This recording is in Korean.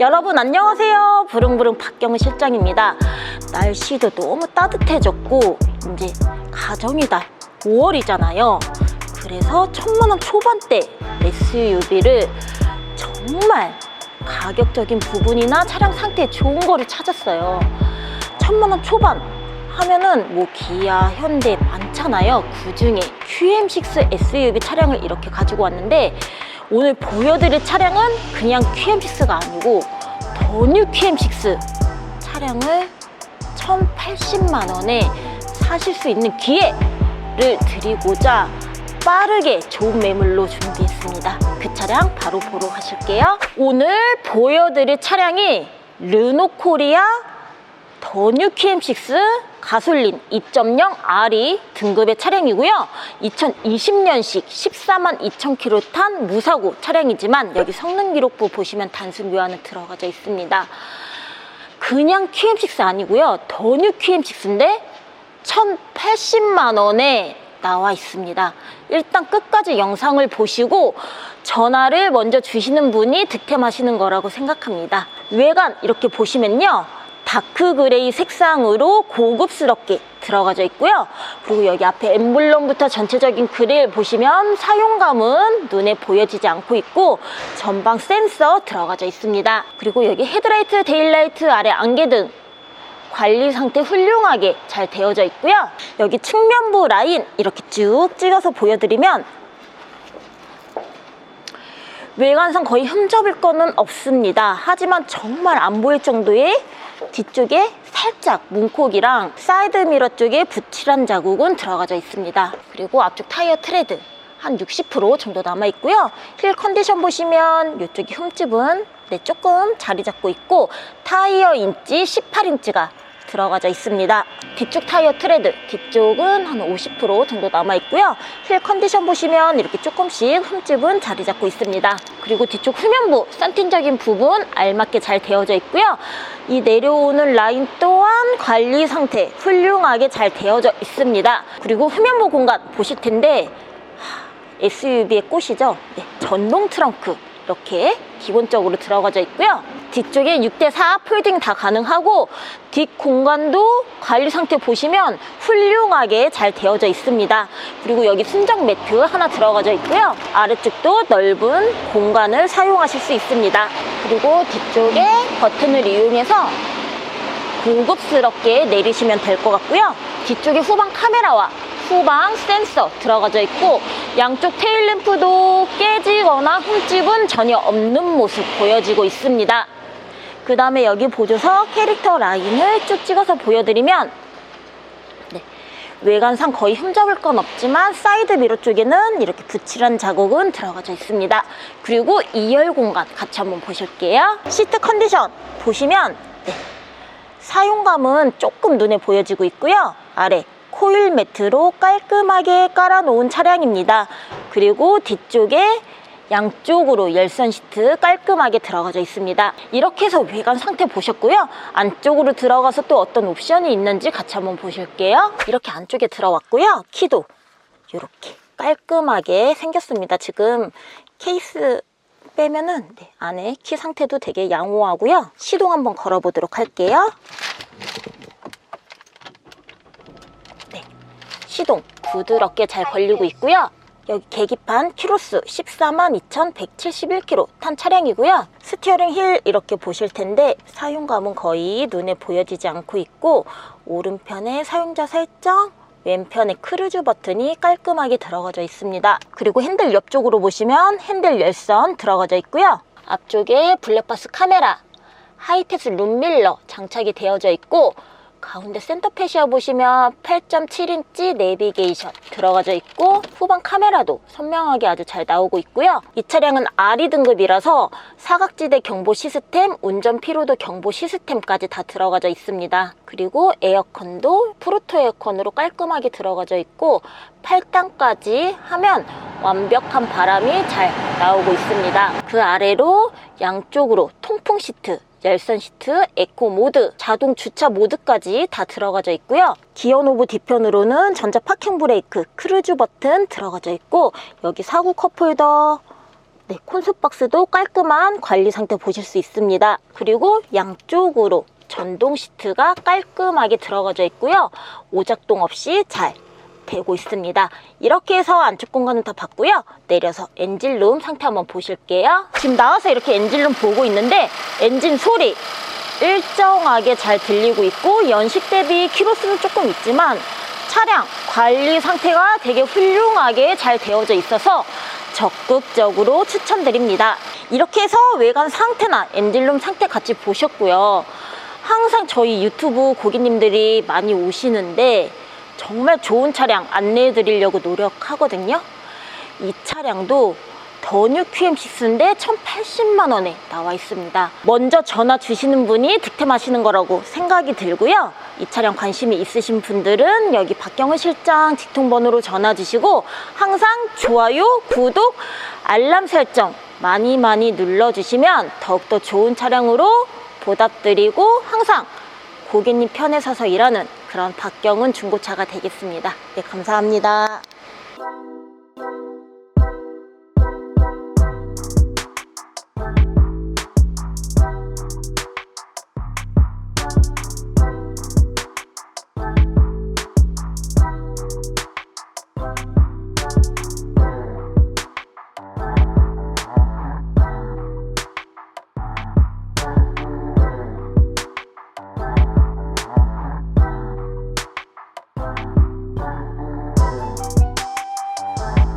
여러분 안녕하세요. 부릉부릉 박경은 실장입니다. 날씨도 너무 따뜻해졌고 이제 가정의 달 5월이잖아요. 그래서 천만 원 초반대 SUV를 정말 가격적인 부분이나 차량 상태 좋은 거를 찾았어요. 천만 원 초반 하면은 뭐 기아, 현대 많잖아요. 그 중에 QM6 SUV 차량을 이렇게 가지고 왔는데 오늘 보여드릴 차량은 그냥 QM6가 아니고 더뉴 QM6 차량을 1,080만 원에 사실 수 있는 기회를 드리고자 빠르게 좋은 매물로 준비했습니다. 그 차량 바로 보러 가실게요. 오늘 보여드릴 차량이 르노 코리아 더뉴 QM6 가솔린 2.0 RE 등급의 차량이고요. 2020년식 14만 2천 킬로 탄 무사고 차량이지만 여기 성능 기록부 보시면 단순 묘안은 들어가져 있습니다. 그냥 QM6 아니고요. 더뉴 QM6인데 1,080만 원에 나와 있습니다. 일단 끝까지 영상을 보시고 전화를 먼저 주시는 분이 득템하시는 거라고 생각합니다. 외관 이렇게 보시면요. 다크 그레이 색상으로 고급스럽게 들어가져 있고요. 그리고 여기 앞에 엠블럼부터 전체적인 그릴 보시면 사용감은 눈에 보여지지 않고 있고 전방 센서 들어가져 있습니다. 그리고 여기 헤드라이트, 데일라이트, 아래 안개등 관리 상태 훌륭하게 잘 되어져 있고요. 여기 측면부 라인 이렇게 쭉 찍어서 보여드리면 외관상 거의 흠잡을 거는 없습니다. 하지만 정말 안 보일 정도의 뒤쪽에 살짝 문콕이랑 사이드 미러 쪽에 붓칠한 자국은 들어가져 있습니다. 그리고 앞쪽 타이어 트레드 한 60% 정도 남아 있고요. 힐 컨디션 보시면 이쪽이 흠집은 네, 조금 자리 잡고 있고 타이어 인치 18인치가 들어가져 있습니다. 뒤쪽 타이어 트레드 뒤쪽은 한 50% 정도 남아 있고요. 힐 컨디션 보시면 이렇게 조금씩 흠집은 자리 잡고 있습니다. 그리고 뒤쪽 후면부 산틴적인 부분 알맞게 잘 되어져 있고요. 이 내려오는 라인 또한 관리 상태 훌륭하게 잘 되어져 있습니다. 그리고 후면부 공간 보실 텐데 SUV의 꽃이죠. 네, 전동 트렁크 이렇게 기본적으로 들어가져 있고요. 뒤쪽에 6대4 폴딩 다 가능하고 뒷 공간도 관리 상태 보시면 훌륭하게 잘 되어져 있습니다. 그리고 여기 순정 매트 하나 들어가져 있고요. 아래쪽도 넓은 공간을 사용하실 수 있습니다. 그리고 뒤쪽에 버튼을 이용해서 고급스럽게 내리시면 될 것 같고요. 뒤쪽에 후방 카메라와 후방 센서 들어가져 있고 양쪽 테일램프도 깨지거나 흠집은 전혀 없는 모습 보여지고 있습니다. 그 다음에 여기 보조서 캐릭터 라인을 쭉 찍어서 보여드리면 네, 외관상 거의 흠잡을 건 없지만 사이드 미러 쪽에는 이렇게 붙이란 자국은 들어가져 있습니다. 그리고 2열 공간 같이 한번 보실게요. 시트 컨디션 보시면 네, 사용감은 조금 눈에 보여지고 있고요. 아래 코일 매트로 깔끔하게 깔아놓은 차량입니다. 그리고 뒤쪽에 양쪽으로 열선 시트 깔끔하게 들어가져 있습니다. 이렇게 해서 외관 상태 보셨고요. 안쪽으로 들어가서 또 어떤 옵션이 있는지 같이 한번 보실게요. 이렇게 안쪽에 들어왔고요. 키도 이렇게 깔끔하게 생겼습니다. 지금 케이스 빼면은 네, 안에 키 상태도 되게 양호하고요. 시동 한번 걸어보도록 할게요. 네, 시동 부드럽게 잘 걸리고 있고요. 여기 계기판 키로수 14만 2,171km 탄 차량이고요. 스티어링 힐 이렇게 보실 텐데 사용감은 거의 눈에 보여지지 않고 있고 오른편에 사용자 설정 왼편에 크루즈 버튼이 깔끔하게 들어가져 있습니다. 그리고 핸들 옆쪽으로 보시면 핸들 열선 들어가져 있고요. 앞쪽에 블랙박스 카메라, 하이패스 룸밀러 장착이 되어져 있고 가운데 센터 패시아 보시면 8.7인치 내비게이션 들어가져 있고 후방 카메라도 선명하게 아주 잘 나오고 있고요. 이 차량은 RE 등급이라서 사각지대 경보 시스템, 운전 피로도 경보 시스템까지 다 들어가져 있습니다. 그리고 에어컨도 프로토 에어컨으로 깔끔하게 들어가져 있고 8단까지 하면 완벽한 바람이 잘 나오고 있습니다. 그 아래로 양쪽으로 통풍 시트 열선 시트, 에코 모드, 자동 주차 모드까지 다 들어가져 있고요. 기어 노브 뒤편으로는 전자 파킹 브레이크, 크루즈 버튼 들어가져 있고 여기 사구 컵홀더, 네, 콘솔 박스도 깔끔한 관리 상태 보실 수 있습니다. 그리고 양쪽으로 전동 시트가 깔끔하게 들어가져 있고요. 오작동 없이 잘 되고 있습니다. 이렇게 해서 안쪽 공간은 다 봤고요. 내려서 엔진룸 상태 한번 보실게요. 지금 나와서 이렇게 엔진룸 보고 있는데 엔진 소리 일정하게 잘 들리고 있고 연식 대비 키로수는 조금 있지만 차량 관리 상태가 되게 훌륭하게 잘 되어져 있어서 적극적으로 추천드립니다. 이렇게 해서 외관 상태나 엔진룸 상태 같이 보셨고요. 항상 저희 유튜브 고객님들이 많이 오시는데 정말 좋은 차량 안내해 드리려고 노력하거든요. 이 차량도 더뉴 QM6인데 1,080만 원에 나와 있습니다. 먼저 전화 주시는 분이 득템하시는 거라고 생각이 들고요. 이 차량 관심이 있으신 분들은 여기 박경은 실장 직통번호로 전화 주시고 항상 좋아요, 구독, 알람 설정 많이 많이 눌러주시면 더욱더 좋은 차량으로 보답드리고 항상 고객님 편에 서서 일하는 그런 박경은 중고차가 되겠습니다. 네, 감사합니다.